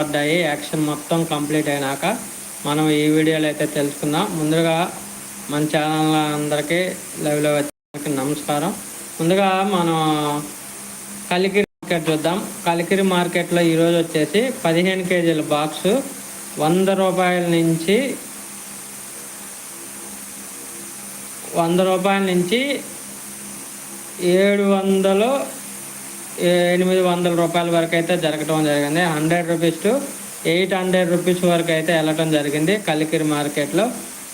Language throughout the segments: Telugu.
పడ్డాయి యాక్షన్ మొత్తం కంప్లీట్ అయినాక మనం ఈ వీడియోలో అయితే తెలుసుకుందాం. ముందుగా మన ఛానల్ అందరికీ లైవ్లో వచ్చి నమస్కారం. ముందుగా మనం కలికిరి మార్కెట్ చూద్దాం. కలికిరి మార్కెట్లో ఈరోజు వచ్చేసి పదిహేను కేజీల బాక్సు వంద రూపాయల నుంచి వంద రూపాయల నుంచి ఏడు వందలు ఎనిమిది వందల రూపాయల వరకు అయితే జరగటం జరిగింది hundred rupees to eight hundred rupees వరకు అయితే వెళ్ళటం జరిగింది కలికిరి మార్కెట్లో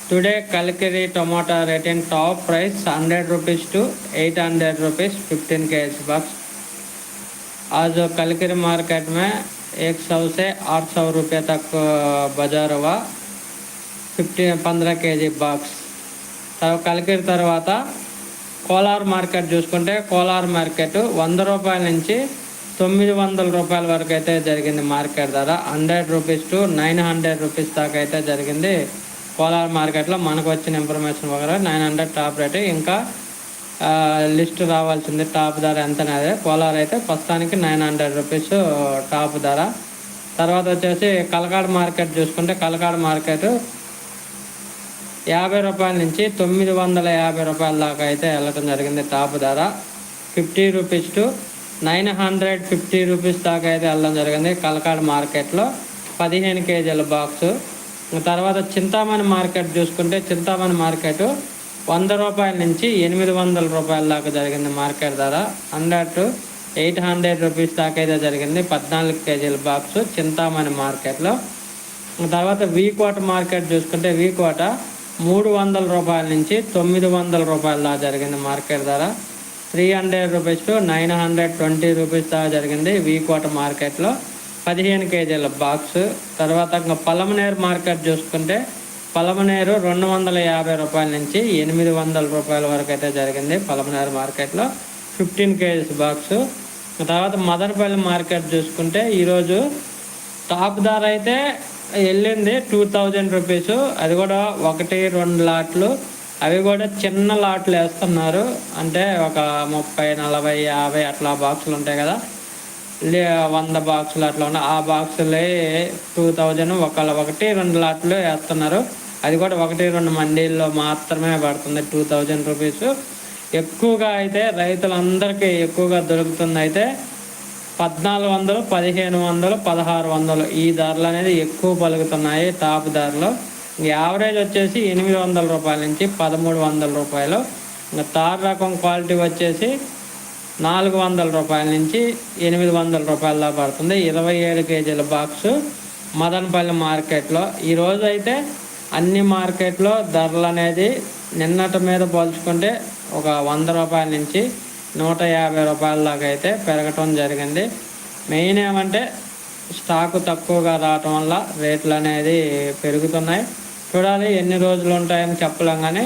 today Kalikiri tomato rate in top price hundred rupees to eight hundred rupees fifteen के एच बॉक्स आज कलकिरी मार्केट में एक सौ से आठ सौ रुपये तक बाजार हुआ ఫిఫ్టీన్ పంద్ర కేజీ బాక్స్ కలికిరి తర్వాత కోలార్ మార్కెట్ చూసుకుంటే కోలార్ మార్కెట్ వంద రూపాయల నుంచి తొమ్మిది వందల రూపాయల వరకు అయితే జరిగింది మార్కెట్ ధర. Hundred rupees to nine hundred rupees దాకా అయితే జరిగింది కోలార్ మార్కెట్లో మనకు వచ్చిన ఇన్ఫర్మేషన్ ప్రకారం నైన్ హండ్రెడ్ టాప్ రేట్. ఇంకా లిస్ట్ రావాల్సింది టాప్ ధర ఎంత అనేది కోలార్ అయితే ప్రస్తుతానికి నైన్ హండ్రెడ్ రూపీస్ టాప్ ధర. తర్వాత వచ్చేసి కలకాడ మార్కెట్ చూసుకుంటే కలకాడ మార్కెట్ యాభై రూపాయల నుంచి తొమ్మిది వందల యాభై రూపాయల దాకా అయితే వెళ్ళటం జరిగింది. టాప్ ధర fifty rupees to nine hundred fifty rupees దాకా అయితే వెళ్ళడం జరిగింది. కలకాడ మార్కెట్లో పదిహేను కేజీల బాక్సు. తర్వాత చింతామణి మార్కెట్ చూసుకుంటే చింతామణి మార్కెట్ వంద రూపాయల నుంచి ఎనిమిది వందల రూపాయల దాకా జరిగింది మార్కెట్ ధర. Hundred to eight hundred rupees దాకా అయితే జరిగింది. పద్నాలుగు కేజీల బాక్సు చింతామణి మార్కెట్లో. తర్వాత వీకోట మార్కెట్ చూసుకుంటే వీకోట మూడు వందల రూపాయల నుంచి తొమ్మిది వందల రూపాయల దాకా జరిగింది మార్కెట్ ధర. Three hundred rupees to nine hundred twenty rupees దాకా జరిగింది వీకోట మార్కెట్లో. పదిహేను కేజీల బాక్స్. తర్వాత ఇంకా పలమనేరు మార్కెట్ చూసుకుంటే పలమనేరు రెండు వందల యాభై రూపాయల నుంచి ఎనిమిది వందల రూపాయల వరకు అయితే జరిగింది పలమనేరు మార్కెట్లో. Fifteen KGs box. తర్వాత మదనపల్లి మార్కెట్ చూసుకుంటే ఈరోజు టాప్ ధర అయితే వెళ్ళింది టూ థౌజండ్ రూపీస్. అది కూడా ఒకటి రెండు లాట్లు. అవి కూడా చిన్న లాట్లు వేస్తున్నారు. అంటే ఒక ముప్పై నలభై యాభై అట్లా బాక్సులు ఉంటాయి కదా. వంద బాక్సులు అట్లా ఉన్నాయి. ఆ బాక్సులే టూ థౌజండ్ ఒక ఒకటి రెండు లాట్లు వేస్తున్నారు. అది కూడా ఒకటి రెండు మండీల్లో మాత్రమే పడుతుంది టూ థౌజండ్ రూపీస్. ఎక్కువగా అయితే రైతులందరికీ ఎక్కువగా దొరుకుతుంది అయితే పద్నాలుగు వందలు పదిహేను వందలు పదహారు వందలు. ఈ ధరలు అనేది ఎక్కువ పలుకుతున్నాయి. టాప్ ధరలు. యావరేజ్ వచ్చేసి ఎనిమిది వందల రూపాయల నుంచి పదమూడు వందల రూపాయలు. ఇంకా తార్ రకం క్వాలిటీ వచ్చేసి నాలుగు వందల రూపాయల నుంచి ఎనిమిది వందల రూపాయల పడుతుంది. ఇరవై ఏడు కేజీల బాక్సు మదనపల్లి మార్కెట్లో. ఈరోజు అయితే అన్ని మార్కెట్లో ధరలు అనేది నిన్నటి మీద పోల్చుకుంటే ఒక వంద రూపాయల నుంచి నూట యాభై రూపాయల దాకా అయితే పెరగటం జరిగింది. మెయిన్ ఏమంటే స్టాకు తక్కువగా రావటం వల్ల రేట్లు అనేది పెరుగుతున్నాయి. చూడాలి ఎన్ని రోజులు ఉంటాయని చెప్పలేం కానీ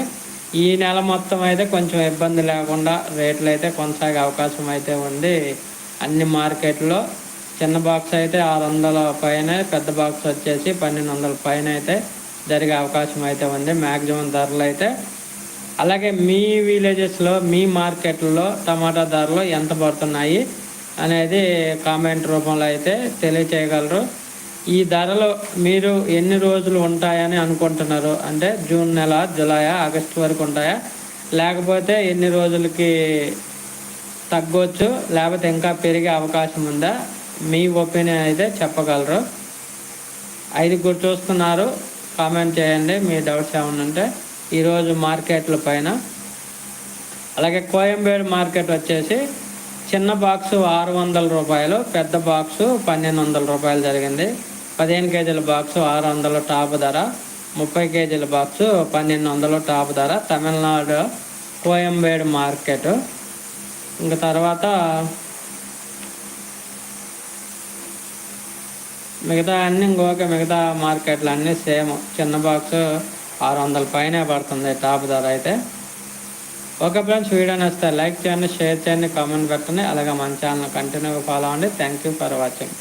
ఈ నెల మొత్తం అయితే కొంచెం ఇబ్బంది లేకుండా రేట్లు అయితే కొనసాగే అవకాశం అయితే ఉంది అన్ని మార్కెట్లో. చిన్న బాక్స్ అయితే ఆరు వందల పైన పెద్ద బాక్స్ వచ్చేసి పన్నెండు వందల పైన అయితే జరిగే అవకాశం అయితే ఉంది. మ్యాక్సిమం ధరలు అయితే అలాగే మీ విలేజెస్లో మీ మార్కెట్లో టమాటా ధరలు ఎంత పడుతున్నాయి అనేది కామెంట్ రూపంలో అయితే తెలియచేయగలరు. ఈ ధరలు మీరు ఎన్ని రోజులు ఉంటాయని అనుకుంటున్నారు? అంటే జూన్ నెల జులై ఆగస్టు వరకు ఉంటాయా? లేకపోతే ఎన్ని రోజులకి తగ్గొచ్చు? లేకపోతే ఇంకా పెరిగే అవకాశం ఉందా? మీ ఒపీనియన్ అయితే చెప్పగలరు. ఐదుగురు చూస్తున్నారు. కామెంట్ చేయండి. మీ డౌట్స్ ఏమైనా ఉంటే ఈరోజు మార్కెట్ల పైన. అలాగే కోయంబేడు మార్కెట్ వచ్చేసి చిన్న బాక్సు ఆరు వందల రూపాయలు పెద్ద బాక్సు పన్నెండు వందల రూపాయలు జరిగింది. పదిహేను కేజీల బాక్సు ఆరు వందల టాప్ ధర ముప్పై కేజీల బాక్సు పన్నెండు వందలు టాప్ ధర తమిళనాడు కోయంబేడు మార్కెట్. ఇంకా తర్వాత మిగతా అన్నీ ఇంకొక మిగతా మార్కెట్లు అన్నీ సేమ్. చిన్న బాక్సు ఆరు వందల పైనే పడుతుంది టాప్ ధర అయితే. ఓకే ఫ్రెండ్స్ వీడియో నచ్చితే లైక్ చేయండి షేర్ చేయండి కామెంట్ పెట్టండి. అలాగే మన ఛానల్ కంటిన్యూగా ఫాలో అవ్వండి. Thank you for watching